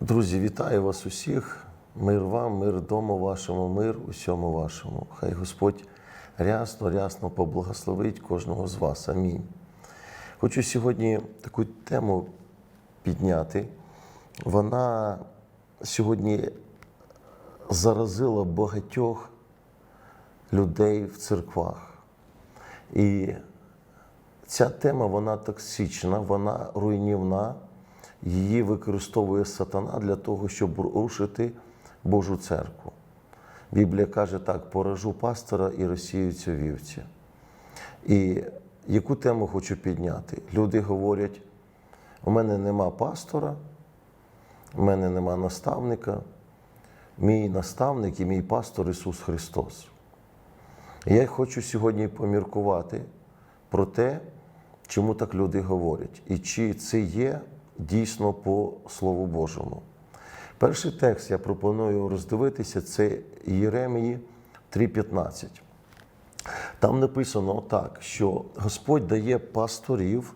Друзі, вітаю вас усіх. Мир вам, мир дому вашому, мир усьому вашому. Хай Господь рясно, рясно поблагословить кожного з вас. Амінь. Хочу сьогодні таку тему підняти. Вона сьогодні заразила багатьох людей в церквах. І ця тема вона токсична, вона руйнівна. Її використовує сатана для того, щоб рушити Божу церкву. Біблія каже так: поражу пастора і розсіються вівці. І яку тему хочу підняти? Люди говорять: у мене нема пастора, у мене нема наставника, мій наставник і мій пастор Ісус Христос. Я хочу сьогодні поміркувати про те, чому так люди говорять, і чи це є дійсно по Слову Божому. Перший текст я пропоную роздивитися це Єремії 3:15. Там написано так, що Господь дає пасторів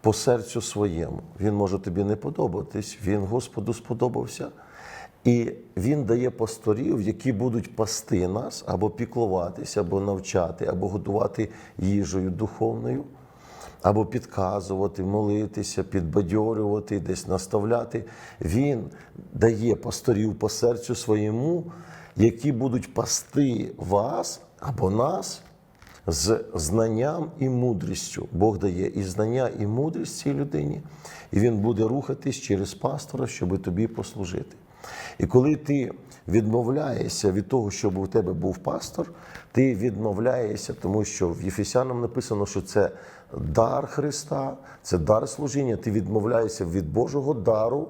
по серцю своєму. Він може тобі не подобатись, він Господу сподобався. І він дає пасторів, які будуть пасти нас або піклуватися, або навчати, або годувати їжею духовною, або підказувати, молитися, підбадьорювати, десь наставляти. Він дає пасторів по серцю своєму, які будуть пасти вас або нас з знанням і мудрістю. Бог дає і знання, і мудрість цій людині, і він буде рухатись через пастора, щоб тобі послужити. І коли ти відмовляєшся від того, щоб у тебе був пастор, ти відмовляєшся, тому що в Єфесянам написано, що це дар Христа, це дар служіння. Ти відмовляєшся від Божого дару,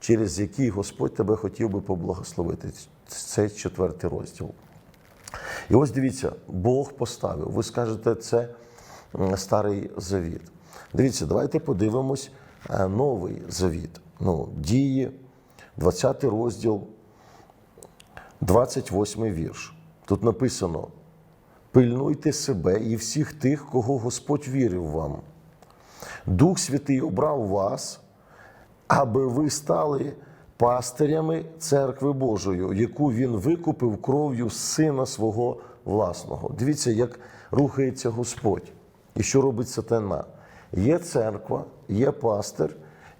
через який Господь тебе хотів би поблагословити. Це четвертий розділ. І ось дивіться, Бог поставив. Ви скажете, це старий завіт. Дивіться, давайте подивимось е, новий завіт. Ну, дії, 20 розділ, 28 вірш. Тут написано: пильнуйте себе і всіх тих, кого Господь вірив вам. Дух Святий обрав вас, аби ви стали пастирями церкви Божої, яку він викупив кров'ю сина свого власного. Дивіться, як рухається Господь і що робить сатана. Є церква, є пастир,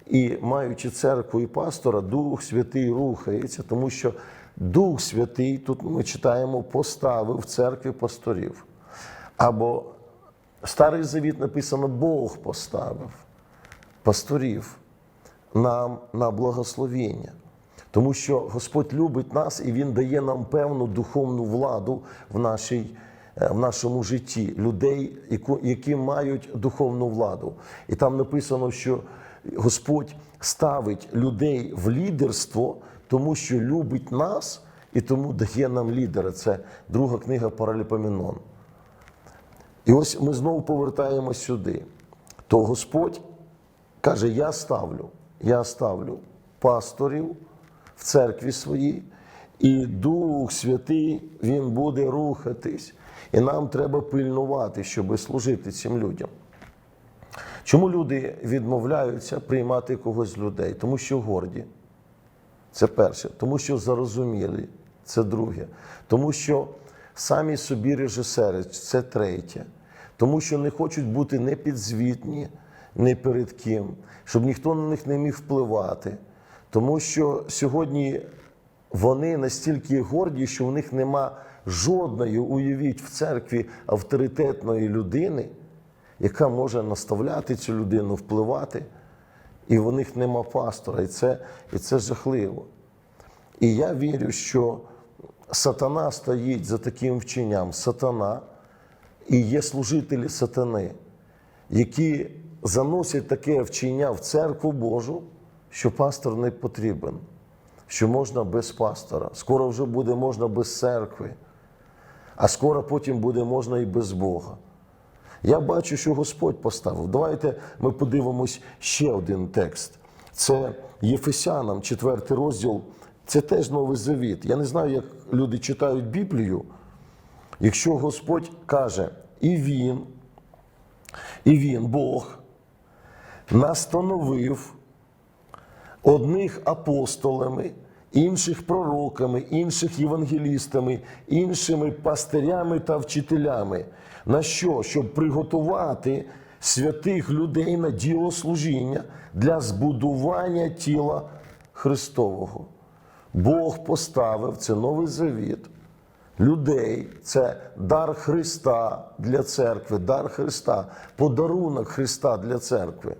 і маючи церкву і пастора, Дух Святий рухається, тому що Дух Святий, тут ми читаємо, поставив в церкві пасторів. Або Старий Завіт написано, Бог поставив пасторів нам на благословення. Тому що Господь любить нас і Він дає нам певну духовну владу в, нашій, е, в нашому житті, людей, які мають духовну владу. І там написано, що Господь ставить людей в лідерство, тому що любить нас і тому дає нам лідера. Це друга книга Параліпоменон. І ось ми знову повертаємось сюди. То Господь каже: Я ставлю, я ставлю пасторів в церкві своїй, і Дух Святий Він буде рухатись. І нам треба пильнувати, щоб служити цим людям. Чому люди відмовляються приймати когось з людей? Тому що горді. Це перше. Тому що зарозумілі. Це друге. Тому що самі собі режисери це третє. Тому що не хочуть бути не підзвітні, не перед ким, щоб ніхто на них не міг впливати. Тому що сьогодні вони настільки горді, що в них нема жодної, уявіть, в церкві авторитетної людини, яка може наставляти цю людину, впливати, і в них нема пастора. І це, і це жахливо. І я вірю, що сатана стоїть за таким вченням. Сатана і є служителі сатани, які заносять таке вчення в церкву Божу, що пастор не потрібен, що можна без пастора. Скоро вже буде можна без церкви, а скоро потім буде можна і без Бога. Я бачу, що Господь поставив. Давайте ми подивимось ще один текст. Це Єфесянам, 4 розділ. Це теж новий завіт. Я не знаю, як люди читають Біблію. Якщо Господь каже, і Він, і Він, Бог, настановив одних апостолами, інших пророками, інших євангелістами, іншими пастирями та вчителями. На що? Щоб приготувати святих людей на діло служіння для збудування тіла Христового. Бог поставив це новий завіт. Людей це дар Христа для церкви, дар Христа, подарунок Христа для церкви.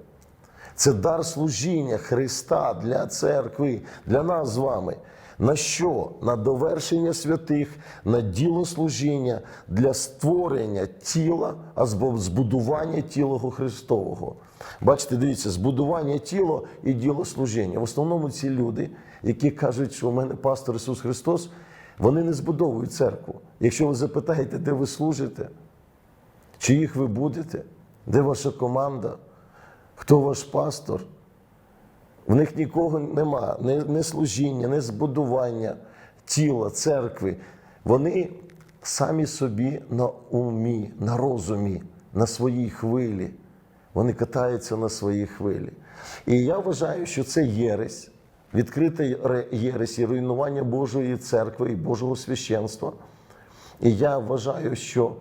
Це дар служіння Христа для церкви, для нас з вами. На що? На довершення святих, на діло служіння, для створення тіла, а збудування тіла Христового. Бачите, дивіться, збудування тіла і діло служіння. В основному ці люди, які кажуть, що у мене пастор Ісус Христос, вони не збудовують церкву. Якщо ви запитаєте, де ви служите, чиїх ви будете, де ваша команда, хто ваш пастор, в них нікого нема, не, служіння, не збудування тіла, церкви. Вони самі собі на умі, на розумі, на своїй хвилі. Вони катаються на своїй хвилі. І я вважаю, що це єресь, відкрита ре- єресь і руйнування Божої церкви і Божого священства. І я вважаю, що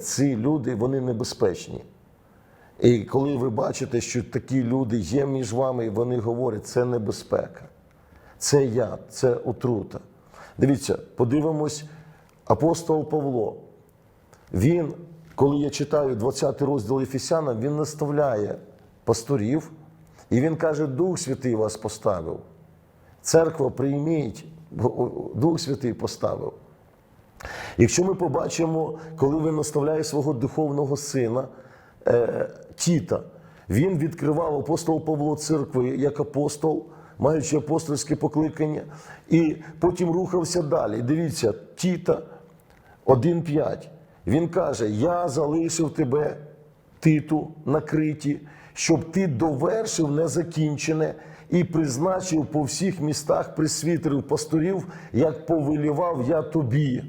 ці люди вони небезпечні. І коли ви бачите, що такі люди є між вами, і вони говорять, це небезпека, це яд, це отрута. Дивіться, подивимось, апостол Павло. Він, коли я читаю 20 розділ Ефесяна, він наставляє пасторів, і він каже: Дух Святий вас поставив. Церква прийміть, Дух Святий поставив. Якщо ми побачимо, коли він наставляє свого духовного сина е, Тіта, він відкривав апостол Павло церкви як апостол, маючи апостольське покликання, і потім рухався далі. Дивіться, Тіта 1.5. Він каже: Я залишив тебе, Титу, на Криті, щоб ти довершив незакінчене і призначив по всіх містах присвітерів пасторів, як повелівав я тобі.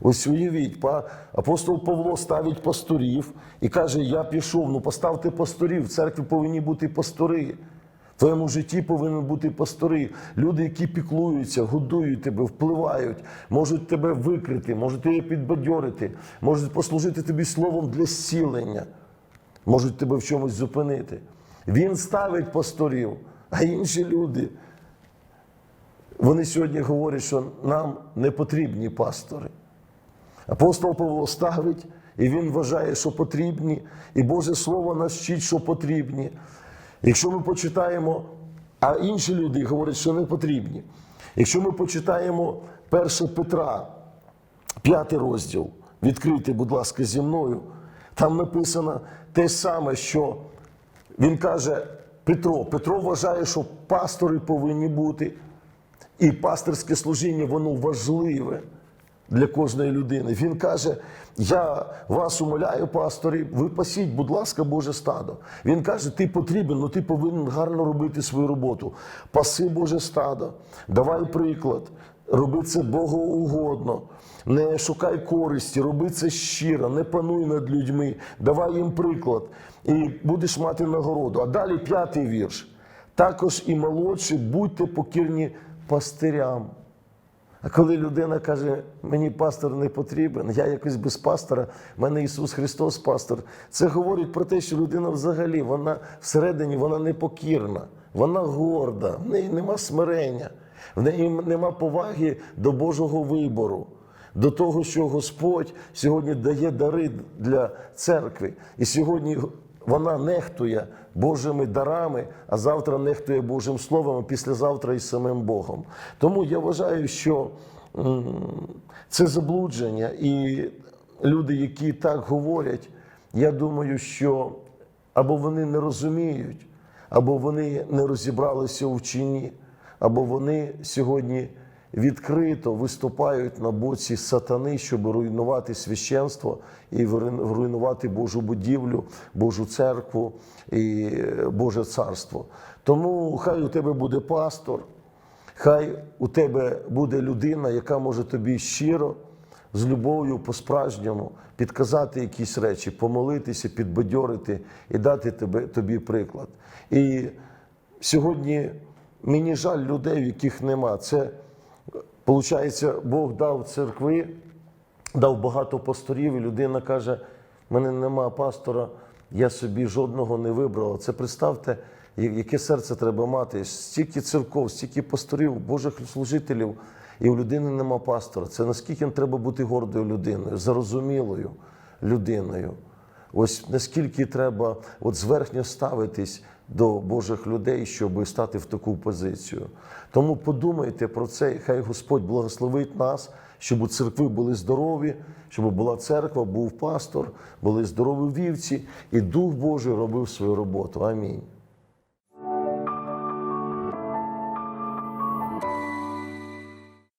Ось уявіть, апостол Павло ставить пасторів і каже: Я пішов, ну поставте пасторів, в церкві повинні бути пастори. В твоєму житті повинні бути пастори, люди, які піклуються, годують тебе, впливають, можуть тебе викрити, можуть тебе підбадьорити, можуть послужити тобі словом для зцілення, можуть тебе в чомусь зупинити. Він ставить пасторів, а інші люди. Вони сьогодні говорять, що нам не потрібні пастори. Апостол Павло ставить, і він вважає, що потрібні, і Боже Слово нас вчить, що потрібні. Якщо ми почитаємо, а інші люди говорять, що не потрібні. Якщо ми почитаємо 1 Петра, п'ятий розділ, відкрийте, будь ласка, зі мною, там написано те саме, що він каже Петро. Петро вважає, що пастори повинні бути, і пасторське служіння воно важливе для кожної людини. Він каже: Я вас умоляю, пастори, ви пасіть, будь ласка, Боже стадо. Він каже: ти потрібен, але ти повинен гарно робити свою роботу. Паси Боже стадо, давай приклад, роби це богоугодно. Не шукай користі, роби це щиро, не пануй над людьми, давай їм приклад, і будеш мати нагороду. А далі п'ятий вірш. Також і молодші, будьте покірні пастирям. А коли людина каже, мені пастор не потрібен, я якось без пастора, в мене Ісус Христос пастор, це говорить про те, що людина взагалі, вона всередині вона непокірна, вона горда, в неї нема смирення, в неї нема поваги до Божого вибору, до того, що Господь сьогодні дає дари для церкви. І сьогодні вона нехтує Божими дарами, а завтра нехтує Божим Словом, а післязавтра і самим Богом. Тому я вважаю, що це заблудження, і люди, які так говорять, я думаю, що або вони не розуміють, або вони не розібралися у вчині, або вони сьогодні відкрито виступають на боці сатани, щоб руйнувати священство і руйнувати Божу будівлю, Божу церкву і е, Боже царство. Тому хай у тебе буде пастор, хай у тебе буде людина, яка може тобі щиро, з любов'ю по-справжньому підказати якісь речі, помолитися, підбадьорити і дати тебе, тобі приклад. І сьогодні мені жаль людей, в яких нема. Це, виходить, Бог дав церкви, дав багато пасторів, і людина каже: в мене нема пастора, я собі жодного не вибрала. Це представте, яке серце треба мати. Стільки церков, стільки пасторів, Божих служителів, і у людини нема пастора. Це наскільки треба бути гордою людиною, зарозумілою людиною. Ось наскільки треба от зверхньо ставитись до Божих людей, щоб стати в таку позицію. Тому подумайте про це, і хай Господь благословить нас, щоб у церкви були здорові, щоб була церква, був пастор, були здорові вівці, і Дух Божий робив свою роботу. Амінь.